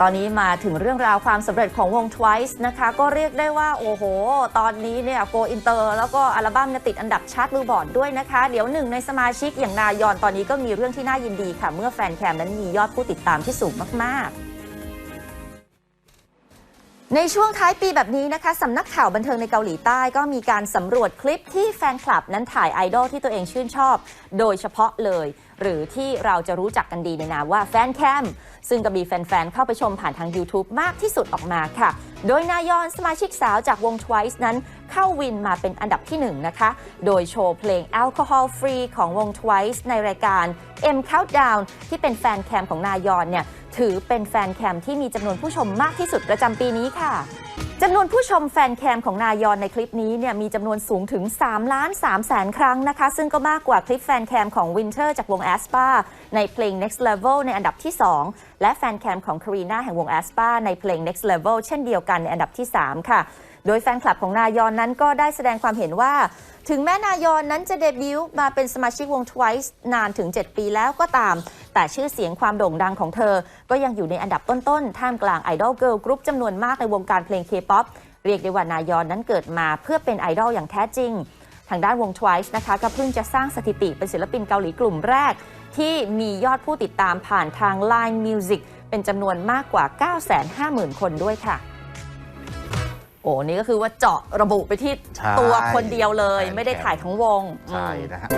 ตอนนี้มาถึงเรื่องราวความสำเร็จของวง Twice นะคะ ก็เรียกได้ว่า โอ้โห ตอนนี้เนี่ยโกอินเตอร์แล้วก็อัลบั้มเนี่ยติดอันดับชาร์ตบิลบอร์ดด้วยนะคะ เดี๋ยวหนึ่งในสมาชิกอย่างนายอนตอนนี้ก็มีเรื่องที่น่ายินดีค่ะ เมื่อแฟนแคมนั้นมียอดผู้ติดตามที่สูงมาก ๆ ในช่วงท้ายปีแบบนี้นะคะสำนักข่าวบันเทิงในเกาหลีใต้ก็มีการสำรวจคลิปที่แฟนคลับนั้นถ่ายไอดอลที่ตัวเองชื่นชอบ โดยเฉพาะเลย หรือที่เราจะรู้จักกันดีในนามว่าแฟนแคมซึ่งก็มีแฟนๆ เข้าไปชมผ่านทาง YouTube มากที่สุดออกมาค่ะ โดยนายอนสมาชิกสาวจากวง Twice นั้นเข้าวินมาเป็นอันดับที่ 1 นะคะ โดยโชว์เพลง Alcohol Free ของวง Twice ในรายการ M Countdown ที่เป็นแฟนแคมของนายอนเนี่ยถือเป็นแฟนแคมที่มีจำนวนผู้ชมมากที่สุดประจำปีนี้ค่ะ จำนวนผู้ชมแฟนแคมของนายอนในคลิปนี้เนี่ยมีจำนวนสูงถึง3ล้าน3แสนครั้งนะคะ ซึ่งก็มากกว่าคลิปแฟนแคมของ Winter จากวง a s p a ในเพลง Next Level ในอันดับที่ 2 และแฟนแคมของ Karina แห่งวง a s p a ในเพลง Next Level เช่นเดียวกันในอันดับที่ 3 ค่ะ โดยแฟนคลับของนายอนนั้นก็ได้แสดงความเห็นว่า ถึงแม้นายอนนั้นจะเดบิวต์มาเป็นสมาชิกวง Twice นานถึง 7 ปีแล้วก็ตาม แต่ชื่อเสียงความโด่งดังของเธอ ก็ยังอยู่ในอันดับต้นๆ ท่ามกลางไอดอลเกิร์ลกรุ๊ปจำนวนมากในวงการเพลง K-POP เรียกได้ว่านายอนนั้นเกิดมาเพื่อเป็นไอดอลอย่างแท้จริง ทางด้านวง Twice นะคะก็เพิ่งจะสร้างสถิติเป็นศิลปินเกาหลีกลุ่มแรก ที่มียอดผู้ติดตามผ่านทาง Line Music เป็นจำนวนมากกว่า 950,000 คนด้วยค่ะ อ้นี่ก็คือว่าเจาะระบุไปที่ใช่ตัวคนเดียวเลยแฟนไม่ได้ถ่ายทั้งวง ใช่อืมนะฮะ